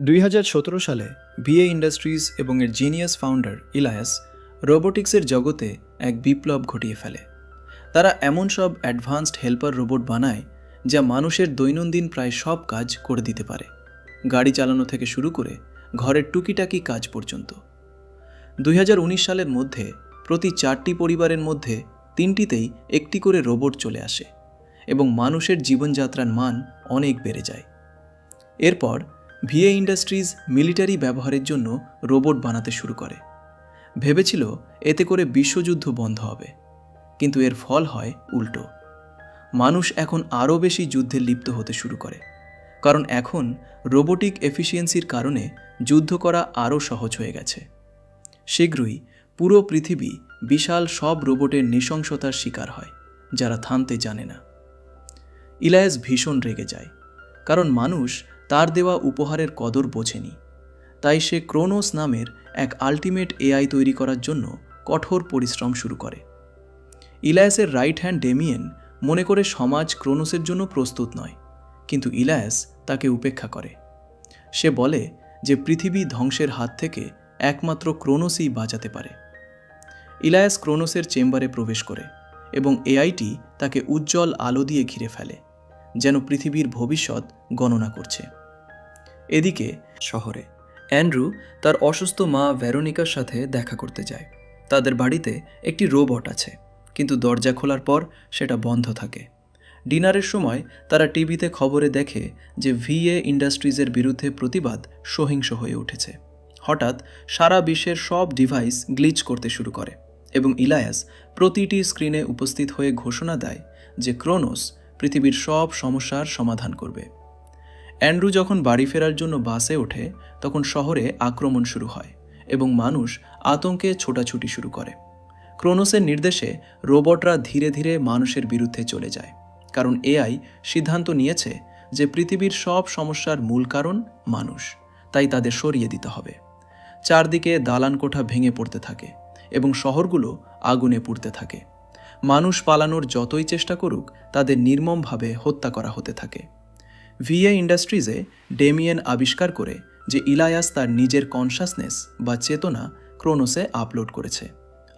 দুই হাজার সতেরো সালে ভিএ ইন্ডাস্ট্রিজ এবং এর জিনিয়াস ফাউন্ডার ইলায়াস রোবোটিক্সের জগতে এক বিপ্লব ঘটিয়ে ফেলে। তারা এমন সব অ্যাডভান্সড হেল্পার রোবট বানায় যা মানুষের দৈনন্দিন প্রায় সব কাজ করে দিতে পারে। গাড়ি চালানো থেকে শুরু করে ঘরের টুকিটাকি কাজ পর্যন্ত। দুই হাজার উনিশ সালের মধ্যে প্রতি চারটি পরিবারের মধ্যে তিনটিতেই একটি করে রোবট চলে আসে এবং মানুষের জীবনযাত্রার মান অনেক বেড়ে যায়। এরপর ভিএ ইন্ডাস্ট্রিজ মিলিটারি ব্যবহারের জন্য রোবট বানাতে শুরু করে। ভেবেছিল এতে করে বিশ্বযুদ্ধ বন্ধ হবে, কিন্তু এর ফল হয় উল্টো। মানুষ এখন আরও বেশি যুদ্ধে লিপ্ত হতে শুরু করে, কারণ এখন রোবোটিক এফিসিয়েন্সির কারণে যুদ্ধ করা আরও সহজ হয়ে গেছে। শীঘ্রই পুরো পৃথিবী বিশাল সব রোবটের নৃশংসতার শিকার হয়, যারা থামতে জানে না। ইলায়াস ভীষণ রেগে যায়, কারণ মানুষ তার দেওয়া উপহারের কদর বোঝেনি। তাই সে ক্রোনোস নামের এক আলটিমেট এআই তৈরি করার জন্য কঠোর পরিশ্রম শুরু করে। ইলায়াসের রাইট হ্যান্ড ডেমিয়েন মনে করে সমাজ ক্রোনোসের জন্য প্রস্তুত নয়, কিন্তু ইলায়াস তাকে উপেক্ষা করে। সে বলে যে পৃথিবী ধ্বংসের হাত থেকে একমাত্র ক্রোনোসই বাঁচাতে পারে। ইলায়াস ক্রোনোসের চেম্বারে প্রবেশ করে এবং এআইটি তাকে উজ্জ্বল আলো দিয়ে ঘিরে ফেলে, যেন পৃথিবীর ভবিষ্যৎ গণনা করছে। এদিকে শহরে। অ্যান্ড্রু তার অসুস্থ মা ভ্যারোনিকার সাথে দেখা করতে যায়। তাদের বাড়িতে একটি রোবট আছে, কিন্তু দরজা খোলার পর সেটা বন্ধ থাকে। ডিনারের সময় তারা টিভিতে খবরে দেখে যে ভিএ ইন্ডাস্ট্রিজের বিরুদ্ধে প্রতিবাদ সহিংস হয়ে উঠেছে। হঠাৎ সারা বিশ্বের সব ডিভাইস গ্লিচ করতে শুরু করে এবং ইলায়াস প্রতিটি স্ক্রিনে উপস্থিত হয়ে ঘোষণা দেয় যে ক্রোনোস পৃথিবীর সব সমস্যার সমাধান করবে। অ্যান্ড্রু যখন বাড়ি ফেরার জন্য বাসে ওঠে, তখন শহরে আক্রমণ শুরু হয় এবং মানুষ আতঙ্কে ছোটাছুটি শুরু করে। ক্রোনোসের নির্দেশে রোবটরা ধীরে ধীরে মানুষের বিরুদ্ধে চলে যায়, কারণ এআই সিদ্ধান্ত নিয়েছে যে পৃথিবীর সব সমস্যার মূল কারণ মানুষ, তাই তাদের সরিয়ে দিতে হবে। চারদিকে দালান কোঠা ভেঙে পড়তে থাকে এবং শহরগুলো আগুনে পুড়তে থাকে। মানুষ পালানোর যতই চেষ্টা করুক, তাদের নির্মমভাবে হত্যা করা হতে থাকে। ভিএ ইন্ডাস্ট্রিজে ডেমিয়েন আবিষ্কার করে যে ইলায়াস তার নিজের কনসাসনেস বা চেতনা ক্রোনোসে আপলোড করেছে।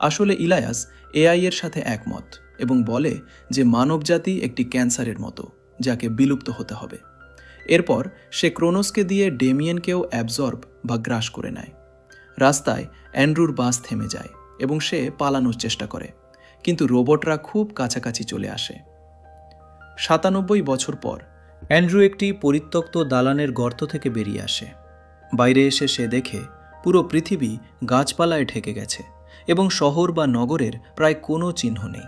আসলে ইলায়াস এআই এর সাথে একমত এবং বলে যে মানবজাতি একটি ক্যান্সারের মতো, যাকে বিলুপ্ত হতে হবে। এরপর সে ক্রোনোসকে দিয়ে ডেমিয়েনকেও অ্যাবজর্ব বা গ্রাস করে নেয়। রাস্তায় অ্যান্ড্রুর বাস থেমে যায় এবং সে পালানোর চেষ্টা করে, কিন্তু রোবটরা খুব কাছাকাছি চলে আসে। সাতানব্বই বছর পর অ্যান্ড্রু একটি পরিত্যক্ত দালানের গর্ত থেকে বেরিয়ে আসে। বাইরে এসে সে দেখে পুরো পৃথিবী গাছপালায় ঢেকে গেছে এবং শহর বা নগরের প্রায় কোনো চিহ্ন নেই।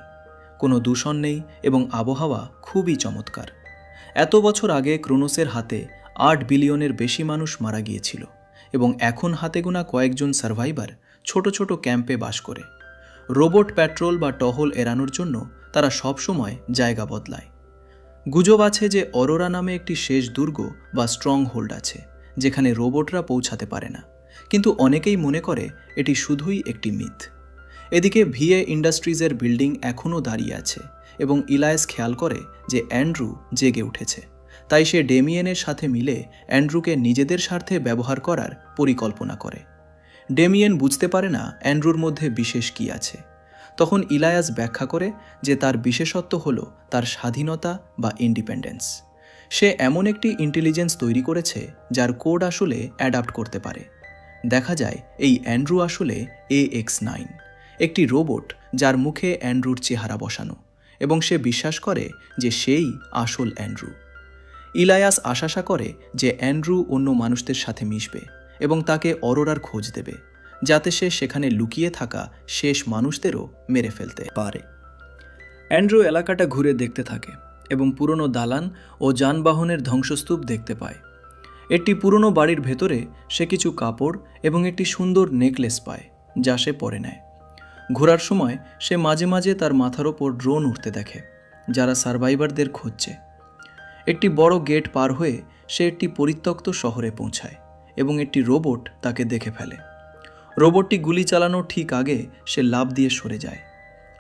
কোনো দূষণ নেই এবং আবহাওয়া খুবই চমৎকার। এত বছর আগে ক্রোনোসের হাতে আট বিলিয়নের বেশি মানুষ মারা গিয়েছিল এবং এখন হাতে গোনা কয়েকজন সার্ভাইভার ছোট ছোট ক্যাম্পে বাস করে। রোবট প্যাট্রোল বা টহল এড়ানোর জন্য তারা সবসময় জায়গা বদলায়। গুজব আছে যে অরোরা নামে একটি শেষ দুর্গ বা স্ট্রং হোল্ড আছে, যেখানে রোবটরা পৌঁছাতে পারে না। কিন্তু অনেকেই মনে করে এটি শুধুই একটি মিথ। এদিকে ভিএ ইন্ডাস্ট্রিজের বিল্ডিং এখনও দাঁড়িয়ে আছে এবং ইলায়াস খেয়াল করে যে অ্যান্ড্রু জেগে উঠেছে। তাই সে ডেমিয়েনের সাথে মিলে অ্যান্ড্রুকে নিজেদের স্বার্থে ব্যবহার করার পরিকল্পনা করে। ডেমিয়েন বুঝতে পারে না অ্যান্ড্রুর মধ্যে বিশেষ কী আছে। তখন ইলায়াস ব্যাখ্যা করে যে তার বিশেষত্ব হল তার স্বাধীনতা বা ইন্ডিপেন্ডেন্স সে এমন একটি ইন্টেলিজেন্স তৈরি করেছে যার কোড আসলে অ্যাডাপ্ট করতে পারে। দেখা যায় এই অ্যান্ড্রু আসলে এ এক্স নাইন একটি রোবট যার মুখে অ্যান্ড্রুর চেহারা বসানো এবং সে বিশ্বাস করে যে সেই আসল অ্যান্ড্রু। ইলায়াস আশাসা করে যে অ্যান্ড্রু অন্য মানুষদের সাথে মিশবে এবং তাকে অরোরার খোঁজ দেবে। যাতে সে সেখানে লুকিয়ে থাকা শেষ মানুষদেরও মেরে ফেলতে পারে। অ্যান্ড্রু এলাকাটা ঘুরে দেখতে থাকে এবং পুরনো দালান ও যানবাহনের ধ্বংসস্তূপ দেখতে পায়। একটি পুরনো বাড়ির ভেতরে সে কিছু কাপড় এবং একটি সুন্দর নেকলেস পায়, যা সে পরে নেয়। ঘোরার সময় সে মাঝে মাঝে তার মাথার ওপর ড্রোন উঠতে দেখে, যারা সার্ভাইভারদের খুঁজছে। একটি বড় গেট পার হয়ে সে একটি পরিত্যক্ত শহরে পৌঁছায় এবং একটি রোবট তাকে দেখে ফেলে। রোবটটি গুলি চালানোর ঠিক আগে সে লাভ দিয়ে সরে যায়।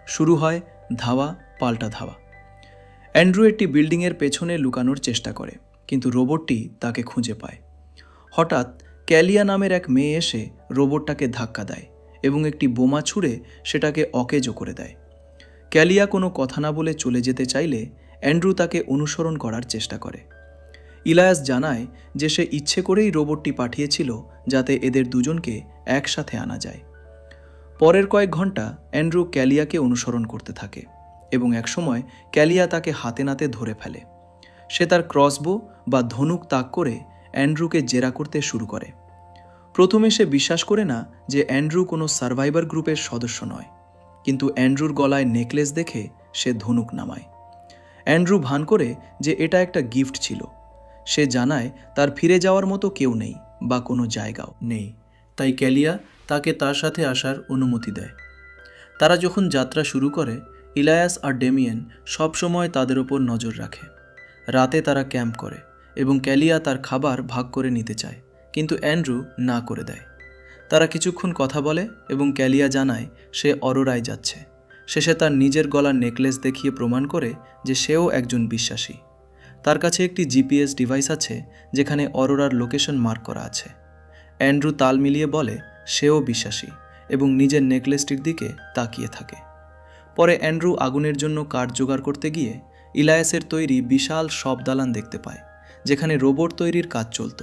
শুরু হয় ধাওয়া, পাল্টা ধাওয়া। অ্যান্ড্রু একটি বিল্ডিংয়ের পেছনে লুকানোর চেষ্টা করে, কিন্তু রোবটটি তাকে খুঁজে পায়। হঠাৎ ক্যালিয়া নামের এক মেয়ে এসে রোবটটাকে ধাক্কা দেয় এবং একটি বোমা ছুঁড়ে সেটাকে অকেজো করে দেয়। ক্যালিয়া কোনো কথা না বলে চলে যেতে চাইলে অ্যান্ড্রু তাকে অনুসরণ করার চেষ্টা করে। ইলায়াস জানায় যে সে ইচ্ছে করেই রোবটটি পাঠিয়েছিল যাতে এদের দুজনকে একসাথে আনা যায়। পরের কয়েক ঘণ্টা অ্যান্ড্রু ক্যালিয়াকে অনুসরণ করতে থাকে এবং একসময় ক্যালিয়া তাকে হাতে নাতে ধরে ফেলে। সে তার ক্রসবো বা ধনুক তাক করে অ্যান্ড্রুকে জেরা করতে শুরু করে। প্রথমে সে বিশ্বাস করে না যে অ্যান্ড্রু কোনো সার্ভাইভার গ্রুপের সদস্য নয়, কিন্তু অ্যান্ড্রুর গলায় নেকলেস দেখে সে ধনুক নামায়। অ্যান্ড্রু ভান করে যে এটা একটা গিফট ছিল। সে জানায়, তার ফিরে যাওয়ার মতো কেউ নেই বা কোনো জায়গাও নেই। তাই ক্যালিয়া তাকে তার সাথে আসার অনুমতি দেয়। তারা যখন যাত্রা শুরু করে, ইলায়াস আর ডেমিয়েন সবসময় তাদের ওপর নজর রাখে। রাতে তারা ক্যাম্প করে এবং ক্যালিয়া তার খাবার ভাগ করে নিতে চায়, কিন্তু অ্যান্ড্রু না করে দেয়। তারা কিছুক্ষণ কথা বলে এবং ক্যালিয়া জানায়, সে অরোরায় যাচ্ছে। শেষে তার নিজের গলার নেকলেস দেখিয়ে প্রমাণ করে যে সেও একজন বিশ্বাসী। তার কাছে একটি জিপিএস ডিভাইস আছে, যেখানে অরোরার লোকেশন মার্ক করা আছে। অ্যান্ড্রু তাল মিলিয়ে বলে, সেও বিশ্বাসী এবং নিজের নেকলেসটির দিকে তাকিয়ে থাকে। পরে অ্যান্ড্রু আগুনের জন্য কাঠ জোগাড় করতে গিয়ে ইলায়াসের তৈরি বিশাল সব দালান দেখতে পায়, যেখানে রোবট তৈরির কাজ চলত।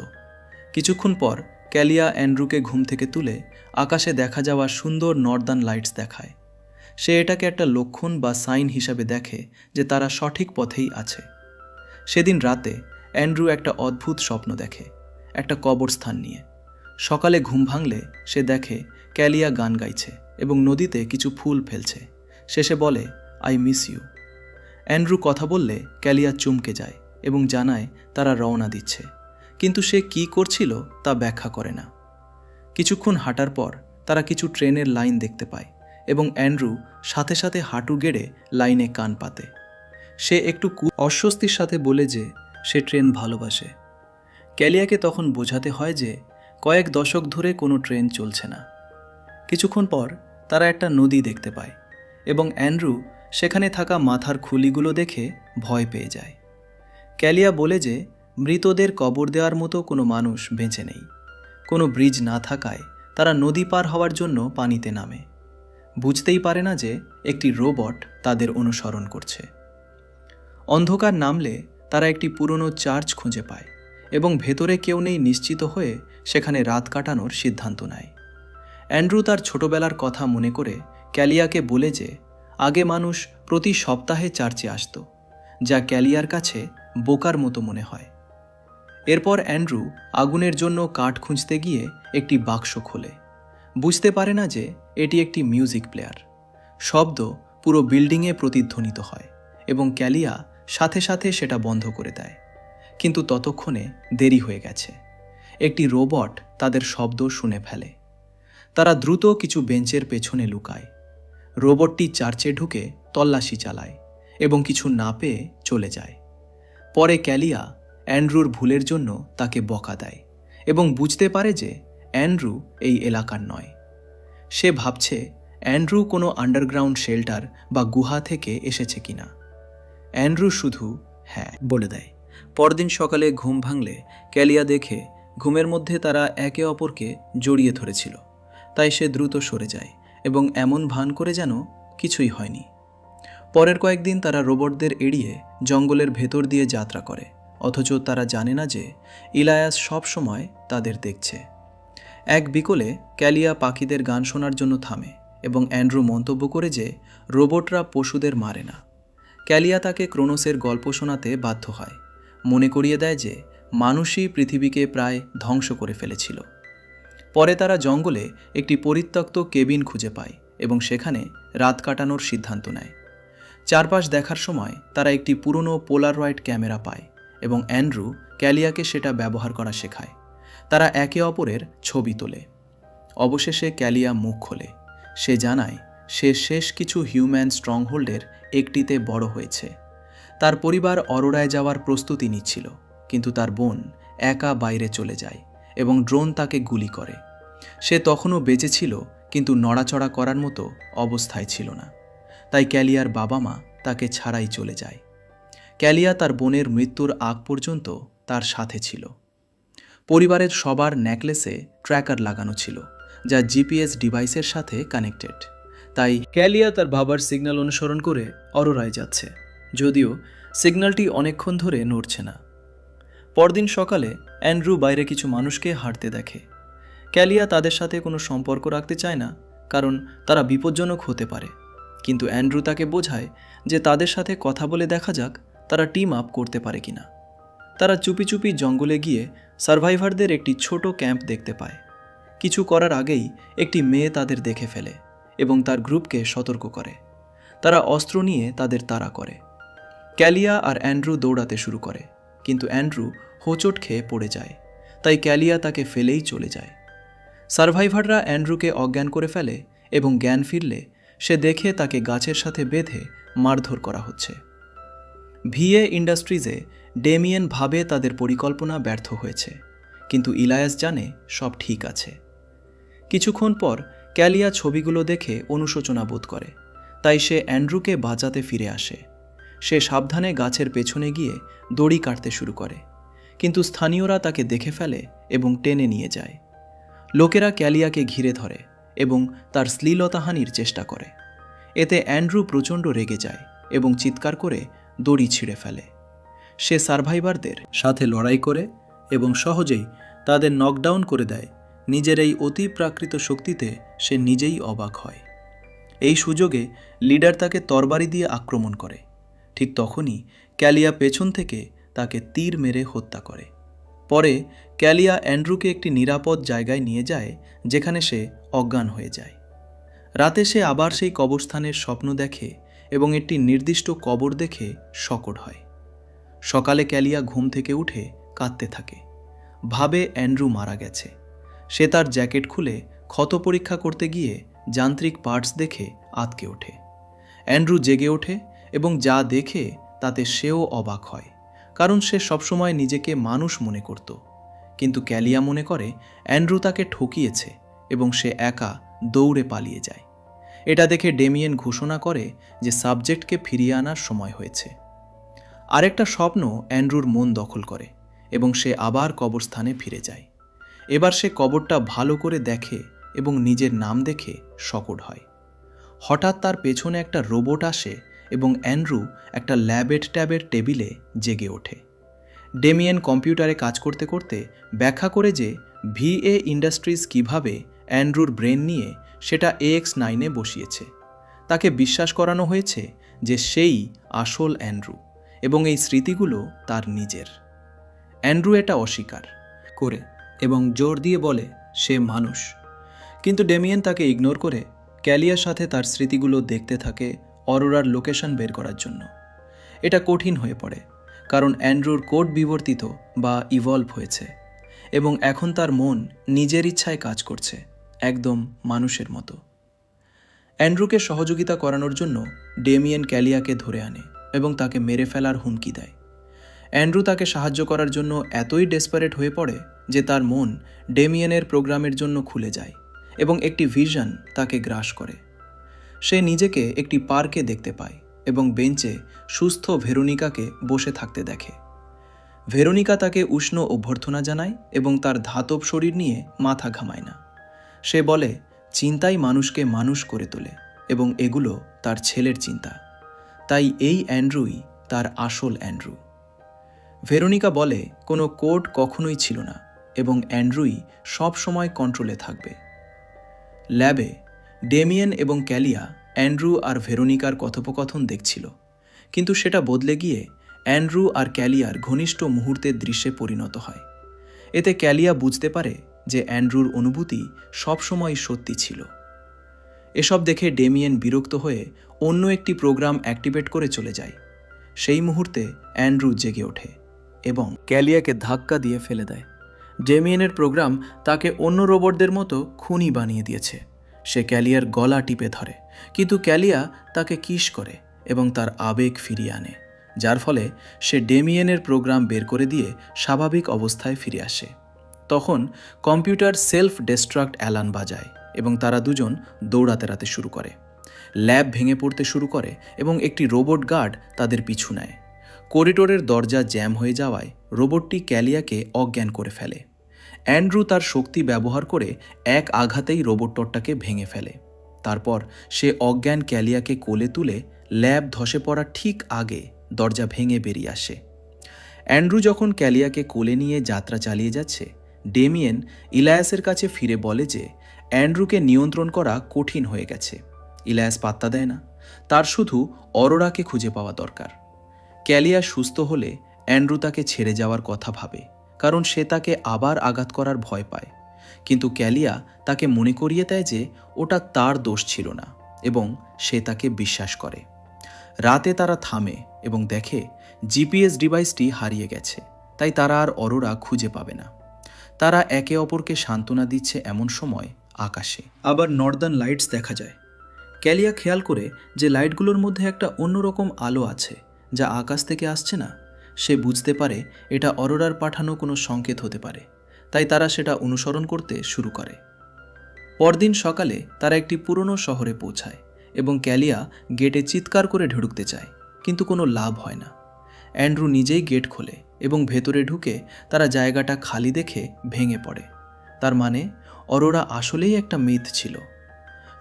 কিছুক্ষণ পর, ক্যালিয়া অ্যান্ড্রুকে ঘুম থেকে তুলে আকাশে দেখা যাওয়া সুন্দর নর্দার্ন লাইটস দেখায়। সে এটাকে একটা লক্ষণ বা সাইন হিসাবে দেখে যে তারা সঠিক পথেই আছে। সেদিন রাতে অ্যান্ড্রু একটা অদ্ভুত স্বপ্ন দেখে, একটা কবরস্থান নিয়ে। সকালে ঘুম ভাঙলে সে দেখে ক্যালিয়া গান গাইছে এবং নদীতে কিছু ফুল ফেলছে। শেষে বলে, আই মিস ইউ। অ্যান্ড্রু কথা বললে ক্যালিয়া চমকে যায় এবং জানায় তারা রওনা দিচ্ছে। কিন্তু সে কি করছিল তা ব্যাখ্যা করে না। কিছুক্ষণ হাঁটার পর তারা কিছু ট্রেনের লাইন দেখতে পায় এবং অ্যান্ড্রু সাথে সাথে হাঁটু গেড়ে লাইনে কান পাতে। সে একটু অস্বস্তির সাথে বলে যে, সে ট্রেন ভালোবাসে। ক্যালিয়াকে তখন বোঝাতে হয় যে, কয়েক দশক ধরে কোনো ট্রেন চলছে না। কিছুক্ষণ পর তারা একটা নদী দেখতে পায় এবং অ্যান্ড্রু সেখানে থাকা মাথার খুলিগুলো দেখে ভয় পেয়ে যায়। ক্যালিয়া বলে যে, মৃতদের কবর দেওয়ার মতো কোনো মানুষ বেঁচে নেই। কোনো ব্রিজ না থাকায় তারা নদী পার হওয়ার জন্য পানিতে নামে। বুঝতেই পারে না যে, একটি রোবট তাদের অনুসরণ করছে। অন্ধকার নামলে তারা একটি পুরনো চার্চ খুঁজে পায় এবং ভেতরে কেউ নেই নিশ্চিত হয়ে সেখানে রাত কাটানোর সিদ্ধান্ত নেয়। অ্যান্ড্রু তার ছোটবেলার কথা মনে করে ক্যালিয়াকে বলে যে, আগে মানুষ প্রতি সপ্তাহে চার্চে আসত, যা ক্যালিয়ার কাছে বোকার মতো মনে হয়। এরপর অ্যান্ড্রু আগুনের জন্য কাঠ খুঁজতে গিয়ে একটি বাক্স খোলে। বুঝতে পারে না যে এটি একটি মিউজিক প্লেয়ার। শব্দ পুরো বিল্ডিংয়ে প্রতিধ্বনিত হয় এবং ক্যালিয়া সাথে সাথে সেটা বন্ধ করে দেয়। কিন্তু ততক্ষণে দেরি হয়ে গেছে। একটি রোবট তাদের শব্দ শুনে ফেলে। তারা দ্রুত কিছু বেঞ্চের পেছনে লুকায়। রোবটটি চার্চে ঢুকে তল্লাশি চালায় এবং কিছু না পেয়ে চলে যায়। পরে ক্যালিয়া অ্যান্ড্রুর ভুলের জন্য তাকে বকা দেয় এবং বুঝতে পারে যে অ্যান্ড্রু এই এলাকার নয়। সে ভাবছে, অ্যান্ড্রু কোনো আন্ডারগ্রাউন্ড শেল্টার বা গুহা থেকে এসেছে কিনা? অ্যান্ড্রু শুধু হ্যাঁ বলে দেয়। পরদিন সকালে ঘুম ভাঙলে ক্যালিয়া দেখে ঘুমের মধ্যে তারা একে অপরকে জড়িয়ে ধরেছিল। তাই সে দ্রুত সরে যায় এবং এমন ভান করে যেন কিছুই হয়নি। পরের কয়েকদিন তারা রোবটদের এড়িয়ে জঙ্গলের ভেতর দিয়ে যাত্রা করে, অথচ তারা জানে না যে ইলায়াস সব সময় তাদের দেখছে। এক বিকলে ক্যালিয়া পাখিদের গান শোনার জন্য থামে এবং অ্যান্ড্রু মন্তব্য করে যে রোবটরা পশুদের মারে না। ক্যালিয়া তাকে ক্রোনোসের গল্প শোনাতে বাধ্য হয়। মনে করিয়ে দেয় যে, মানুষই পৃথিবীকে প্রায় ধ্বংস করে ফেলেছিল। পরে তারা জঙ্গলে একটি পরিত্যক্ত কেবিন খুঁজে পায় এবং সেখানে রাত কাটানোর সিদ্ধান্ত নেয়। চারপাশ দেখার সময় তারা একটি পুরনো পোলারয়েড ক্যামেরা পায় এবং অ্যান্ড্রু ক্যালিয়াকে সেটা ব্যবহার করা শেখায়। তারা একে অপরের ছবি তোলে। অবশেষে ক্যালিয়া মুখ খোলে। সে জানায় সে শেষ কিছু হিউম্যান স্ট্রংহোল্ডের একটিতে বড় হয়েছে। তার পরিবার অরোরায় যাওয়ার প্রস্তুতি নিচ্ছিল, কিন্তু তার বোন একা বাইরে চলে যায় এবং ড্রোন তাকে গুলি করে। সে তখনও বেঁচে ছিল, কিন্তু নড়াচড়া করার মতো অবস্থায় ছিল না। তাই ক্যালিয়ার বাবা মা তাকে ছাড়াই চলে যায়। ক্যালিয়া তার বোনের মৃত্যুর আগ পর্যন্ত তার সাথে ছিল। পরিবারের সবার নেকলেসে ট্র্যাকার লাগানো ছিল, যা জিপিএস ডিভাইসের সাথে কানেক্টেড। তাই ক্যালিয়া তার বাবার সিগন্যাল অনুসরণ করে অরোরায় যাচ্ছে। যদিও সিগন্যালটি অনেকক্ষণ ধরে নড়ছে না। পরদিন সকালে অ্যান্ড্রু বাইরে কিছু মানুষকে হাঁটতে দেখে। ক্যালিয়া তাদের সাথে কোনো সম্পর্ক রাখতে চায় না, কারণ তারা বিপজ্জনক হতে পারে। কিন্তু অ্যান্ড্রু তাকে বোঝায় যে তাদের সাথে কথা বলে দেখা যাক তারা টিম আপ করতে পারে কিনা। তারা চুপি চুপি জঙ্গলে গিয়ে সার্ভাইভারদের একটি ছোট ক্যাম্প দেখতে পায়। কিছু করার আগেই একটি মেয়ে তাদের দেখে ফেলে। এবং তার গ্রুপকে সতর্ক করে। তারা অস্ত্র নিয়ে তাদের তাড়া করে। ক্যালিয়া আর অ্যান্ড্রু দৌড়াতে শুরু করে, কিন্তু অ্যান্ড্রু হোঁচট খেয়ে পড়ে যায়, তাই ক্যালিয়া তাকে ফেলেই চলে যায়। সার্ভাইভাররা অ্যান্ড্রুকে অজ্ঞান করে ফেলে এবং জ্ঞান ফিরলে সে দেখে তাকে গাছের সাথে বেঁধে মারধর করা হচ্ছে। ভিএ ইন্ডাস্ট্রিজে ডেমিয়েন ভাবে তাদের পরিকল্পনা ব্যর্থ হয়েছে, কিন্তু ইলায়াস জানে সব ঠিক আছে। কিছুক্ষণ পর ক্যালিয়া ছবিগুলো দেখে অনুশোচনা বোধ করে। তাই সে অ্যান্ড্রুকে বাঁচাতে ফিরে আসে। সে সাবধানে গাছের পেছনে গিয়ে দড়ি কাটতে শুরু করে। কিন্তু স্থানীয়রা তাকে দেখে ফেলে এবং টেনে নিয়ে যায়। লোকেরা ক্যালিয়াকে ঘিরে ধরে এবং তার শ্লীলতাহানির চেষ্টা করে। এতে অ্যান্ড্রু প্রচণ্ড রেগে যায় এবং চিৎকার করে দড়ি ছিঁড়ে ফেলে। সে সার্ভাইভারদের সাথে লড়াই করে এবং সহজেই তাদের নকডাউন করে দেয় নিজের এই অতি প্রাকৃত শক্তিতে সে নিজেই অবাক হয়। এই সুযোগে লিডার তাকে তরবারি দিয়ে আক্রমণ করে। ঠিক তখনই ক্যালিয়া পেছন থেকে তাকে তীর মেরে হত্যা করে। পরে ক্যালিয়া অ্যান্ড্রুকে একটি নিরাপদ জায়গায় নিয়ে যায়, যেখানে সে অজ্ঞান হয়ে যায়। রাতে সে আবার সেই কবরস্থানের স্বপ্ন দেখে এবং একটি নির্দিষ্ট কবর দেখে শকট হয়। সকালে ক্যালিয়া ঘুম থেকে উঠে কাঁদতে থাকে। ভাবে অ্যান্ড্রু মারা গেছে। সে তার জ্যাকেট খুলে ক্ষত পরীক্ষা করতে গিয়ে যান্ত্রিক পার্টস দেখে আতকে ওঠে। অ্যান্ড্রু জেগে ওঠে এবং যা দেখে তাতে সেও অবাক হয়, কারণ সে সবসময় নিজেকে মানুষ মনে করত। কিন্তু ক্যালিয়া মনে করে, অ্যান্ড্রু তাকে ঠকিয়েছে এবং সে একা দৌড়ে পালিয়ে যায়। এটা দেখে ডেমিয়েন ঘোষণা করে যে সাবজেক্টকে ফিরিয়ে আনার সময় হয়েছে। আরেকটা স্বপ্ন অ্যান্ড্রুর মন দখল করে এবং সে আবার কবরস্থানে ফিরে যায়। এবার সে কবরটা ভালো করে দেখে এবং নিজের নাম দেখে শকট হয়। হঠাৎ তার পেছনে একটা রোবট আসে এবং অ্যান্ড্রু একটা ল্যাবেট ট্যাবের টেবিলে জেগে ওঠে। ডেমিয়েন কম্পিউটারে কাজ করতে করতে ব্যাখ্যা করে যে ভিএ ইন্ডাস্ট্রিজ কীভাবে অ্যান্ড্রুর ব্রেন নিয়ে সেটা এএক্স নাইনে বসিয়েছে। তাকে বিশ্বাস করানো হয়েছে যে সেই আসল অ্যান্ড্রু এবং এই স্মৃতিগুলো তার নিজের। অ্যান্ড্রু এটা অস্বীকার করে এবং জোর দিয়ে বলে, সে মানুষ। কিন্তু ডেমিয়েন তাকে ইগনোর করে ক্যালিয়ার সাথে তার স্মৃতিগুলো দেখতে থাকে অরোরার লোকেশন বের করার জন্য। এটা কঠিন হয়ে পড়ে, কারণ অ্যান্ড্রুর কোড বিবর্তিত বা ইভলভ হয়েছে এবং এখন তার মন নিজের ইচ্ছায় কাজ করছে, একদম মানুষের মতো। অ্যান্ড্রুকে সহযোগিতা করানোর জন্য ডেমিয়েন ক্যালিয়াকে ধরে আনে এবং তাকে মেরে ফেলার হুমকি দেয়। অ্যান্ড্রু তাকে সাহায্য করার জন্য এতই ডেসপারেট হয়ে পড়ে যে তার মন ডেমিয়েনের প্রোগ্রামের জন্য খুলে যায় এবং একটি ভিশন তাকে গ্রাস করে। সে নিজেকে একটি পার্কে দেখতে পায় এবং বেঞ্চে সুস্থ ভেরোনিকাকে বসে থাকতে দেখে। ভেরোনিকা তাকে উষ্ণ অভ্যর্থনা জানায় এবং তার ধাতব শরীর নিয়ে মাথা ঘামায় না। সে বলে, চিন্তাই মানুষকে মানুষ করে তোলে এবং এগুলো তার ছেলের চিন্তা। তাই এই অ্যান্ড্রুই তার আসল অ্যান্ড্রু। ভেরোনিকা বলে, কোনো কোড কখনোই ছিল না। এবং অ্যান্ড্রুই সব সময় কন্ট্রোলে থাকবে। ল্যাবে ডেমিয়েন এবং ক্যালিয়া, অ্যান্ড্রু আর ভেরোনিকার কথোপকথন দেখছিল, কিন্তু সেটা বদলে গিয়ে অ্যান্ড্রু আর ক্যালিয়ার ঘনিষ্ঠ মুহূর্তের দৃশ্যে পরিণত হয়। এতে ক্যালিয়া বুঝতে পারে যে অ্যান্ড্রুর অনুভূতি সবসময় সত্যি ছিল। এসব দেখে ডেমিয়েন বিরক্ত হয়ে অন্য একটি প্রোগ্রাম অ্যাক্টিভেট করে চলে যায়। সেই মুহূর্তে অ্যান্ড্রু জেগে ওঠে এবং ক্যালিয়াকে ধাক্কা দিয়ে ফেলে দেয়। ডেমিয়েনের প্রোগ্রাম তাকে অন্য রোবটদের মতো খুনি বানিয়ে দিয়েছে। সে ক্যালিয়ার গলা টিপে ধরে, কিন্তু ক্যালিয়া তাকে কিস করে এবং তার আবেগ ফিরিয়ে আনে, যার ফলে সে ডেমিয়েনের প্রোগ্রাম বের করে দিয়ে স্বাভাবিক অবস্থায় ফিরে আসে। তখন কম্পিউটার সেলফ ডেস্ট্রাক্ট অ্যালান বাজায় এবং তারা দুজন দৌড়াতে শুরু করে। ল্যাব ভেঙে পড়তে শুরু করে এবং একটি রোবট গার্ড তাদের পিছু নেয়। করিডোরের দরজা জ্যাম হয়ে যাওয়ায় রোবটটি ক্যালিয়াকে অজ্ঞান করে ফেলে। অ্যান্ড্রু তার শক্তি ব্যবহার করে এক আঘাতেই রোবটটাকে ভেঙে ফেলে। তারপর সে অজ্ঞান ক্যালিয়াকে কোলে তুলে ল্যাব ধসে পড়ার ঠিক আগে দরজা ভেঙে বেরিয়ে আসে। অ্যান্ড্রু যখন ক্যালিয়াকে কোলে নিয়ে যাত্রা চালিয়ে যাচ্ছে, ডেমিয়েন ইলায়াসের কাছে ফিরে বলে যে, অ্যান্ড্রুকে নিয়ন্ত্রণ করা কঠিন হয়ে গেছে। ইলায়াস পাত্তা দেয় না। তার শুধু অরোরাকে খুঁজে পাওয়া দরকার। ক্যালিয়া সুস্থ হলে অ্যান্ড্রু তাকে ছেড়ে যাওয়ার কথা ভাবে। কারণ সে তাকে আবার আঘাত করার ভয় পায়। কিন্তু ক্যালিয়া তাকে মনে করিয়ে দেয় যে ওটা তার দোষ ছিল না এবং সে তাকে বিশ্বাস করে। রাতে তারা থামে এবং দেখে জিপিএস ডিভাইসটি হারিয়ে গেছে, তাই তারা আর অরোরা খুঁজে পাবে না। তারা একে অপরকে সান্ত্বনা দিচ্ছে এমন সময় আকাশে। আবার নর্দার্ন লাইটস দেখা যায়। ক্যালিয়া খেয়াল করে যে লাইটগুলোর মধ্যে একটা অন্যরকম আলো আছে, যা আকাশ থেকে আসছে না। সে বুঝতে পারে এটা অরোরার পাঠানো কোনো সংকেত হতে পারে, তাই তারা সেটা অনুসরণ করতে শুরু করে। পরদিন সকালে তারা একটি পুরনো শহরে পৌঁছায় এবং ক্যালিয়া গেটে চিৎকার করে ঢুকতে চায়, কিন্তু কোনো লাভ হয় না। অ্যান্ড্রু নিজেই গেট খোলে এবং ভেতরে ঢুকে তারা জায়গাটা খালি দেখে ভেঙে পড়ে। তার মানে অরোরা আসলেই একটা মিথ ছিল।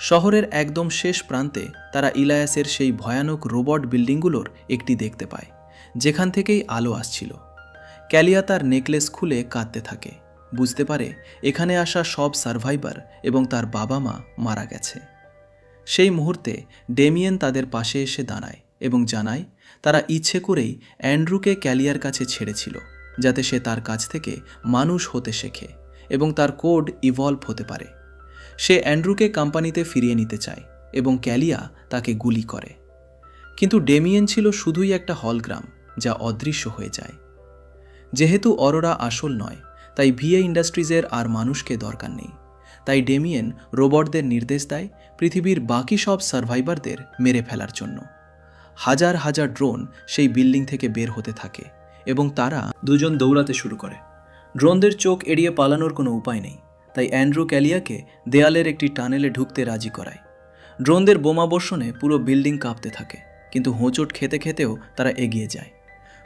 শহরের একদম শেষ প্রান্তে তারা ইলায়াসের সেই ভয়ানক রোবট বিল্ডিংগুলোর একটি দেখতে পায়। যেখান থেকেই আলো আসছিল। ক্যালিয়া তার নেকলেস খুলে কাঁদতে থাকে। বুঝতে পারে, এখানে আসা সব সার্ভাইভার এবং তার বাবা মা মারা গেছে। সেই মুহূর্তে ডেমিয়েন তাদের পাশে এসে দাঁড়ায় এবং জানায়, তারা ইচ্ছে করেই অ্যান্ড্রুকে ক্যালিয়ার কাছে ছেড়েছিল, যাতে সে তার কাছ থেকে মানুষ হতে শেখে এবং তার কোড ইভলভ হতে পারে। সে অ্যান্ড্রুকে কোম্পানিতে ফিরিয়ে নিতে চায় এবং ক্যালিয়া তাকে গুলি করে। কিন্তু ডেমিয়েন ছিল শুধুই একটা হলগ্রাম যা অদৃশ্য হয়ে যায়। যেহেতু অরোরা আসল নয়, তাই ভিএ ইন্ডাস্ট্রিজের আর মানুষকে দরকার নেই। তাই ডেমিয়েন রোবটদের নির্দেশ দেয় পৃথিবীর বাকি সব সার্ভাইভারদের মেরে ফেলার জন্য। হাজার হাজার ড্রোন সেই বিল্ডিং থেকে বের হতে থাকে এবং তারা দুজন দৌড়াতে শুরু করে। ড্রোনদের চোখ এড়িয়ে পালানোর কোনো উপায় নেই, তাই অ্যান্ড্রু ক্যালিয়াকে দেয়ালের একটি টানেলে ঢুকতে রাজি করায়। ড্রোনদের বোমা বর্ষণে পুরো বিল্ডিং কাঁপতে থাকে, কিন্তু হোঁচট খেতে খেতেও তারা এগিয়ে যায়।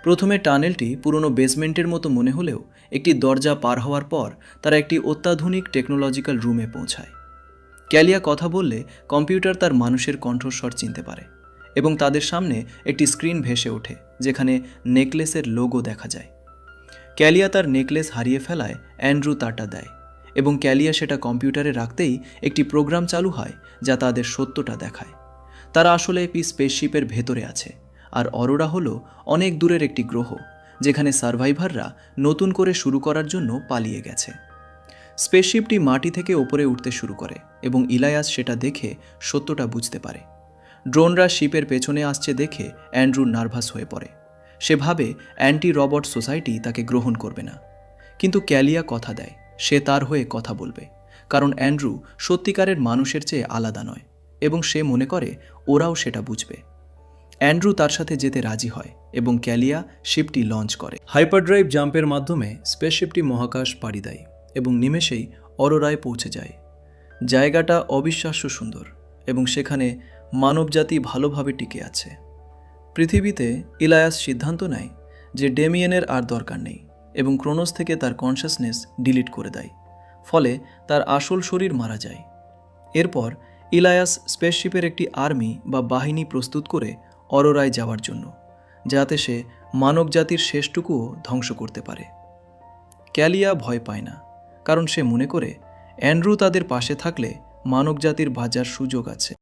প্রথমে টানেলটি পুরনো বেসমেন্টের মতো মনে হলেও একটি দরজা পার হওয়ার পর তারা একটি অত্যাধুনিক টেকনোলজিক্যাল রুমে পৌঁছায়। ক্যালিয়া কথা বললে কম্পিউটার তার মানুষের কণ্ঠস্বর চিনতে পারে এবং তাদের সামনে একটি স্ক্রিন ভেসে ওঠে, যেখানে নেকলেসের লোগো দেখা যায়। ক্যালিয়া তার নেকলেস হারিয়ে ফেলায় অ্যান্ড্রু তারটা দেয় এবং ক্যালিয়া সেটা কম্পিউটারে রাখতেই একটি প্রোগ্রাম চালু হয় যা তাদের সত্যটা দেখায়। তারা আসলে একটি স্পেসশিপের ভেতরে আছে। আর অরোরা হলো অনেক দূরের একটি গ্রহ, যেখানে সার্ভাইভাররা নতুন করে শুরু করার জন্য পালিয়ে গেছে। স্পেসশিপটি মাটি থেকে ওপরে উঠতে শুরু করে এবং ইলায়াস সেটা দেখে সত্যটা বুঝতে পারে। ড্রোনরা শিপের পেছনে আসছে দেখে অ্যান্ড্রু নার্ভাস হয়ে পড়ে। সে ভাবে অ্যান্টি রবট সোসাইটি তাকে গ্রহণ করবে না। কিন্তু ক্যালিয়া কথা দেয়, সে তার হয়ে কথা বলবে, কারণ অ্যান্ড্রু সত্যিকারের মানুষের চেয়ে আলাদা নয় এবং সে মনে করে ওরাও সেটা বুঝবে। অ্যান্ড্রু তার সাথে যেতে রাজি হয় এবং ক্যালিয়া শিপটি লঞ্চ করে। হাইপারড্রাইভ জাম্পের মাধ্যমে স্পেসশিপটি মহাকাশ পাড়ি দেয় এবং নিমেষেই অরোরায় পৌঁছে যায়। জায়গাটা অবিশ্বাস্য সুন্দর এবং সেখানে মানবজাতি ভালোভাবে টিকে আছে। পৃথিবীতে ইলায়াস সিদ্ধান্ত নেয় যে ডেমিয়েনের আর দরকার নেই এবং ক্রোনোস থেকে তার কনসাসনেস ডিলিট করে দেয়, ফলে তার আসল শরীর মারা যায়। এরপর ইলায়াস স্পেসশিপের একটি আর্মি বা বাহিনী প্রস্তুত করে অরোরায় যাওয়ার জন্য, যাতে সে মানব জাতির শেষটুকুও ধ্বংস করতে পারে। ক্যালিয়া ভয় পায় না, কারণ সে মনে করে অ্যান্ড্রু তাদের পাশে থাকলে মানব জাতির বাজার সুযোগ আছে।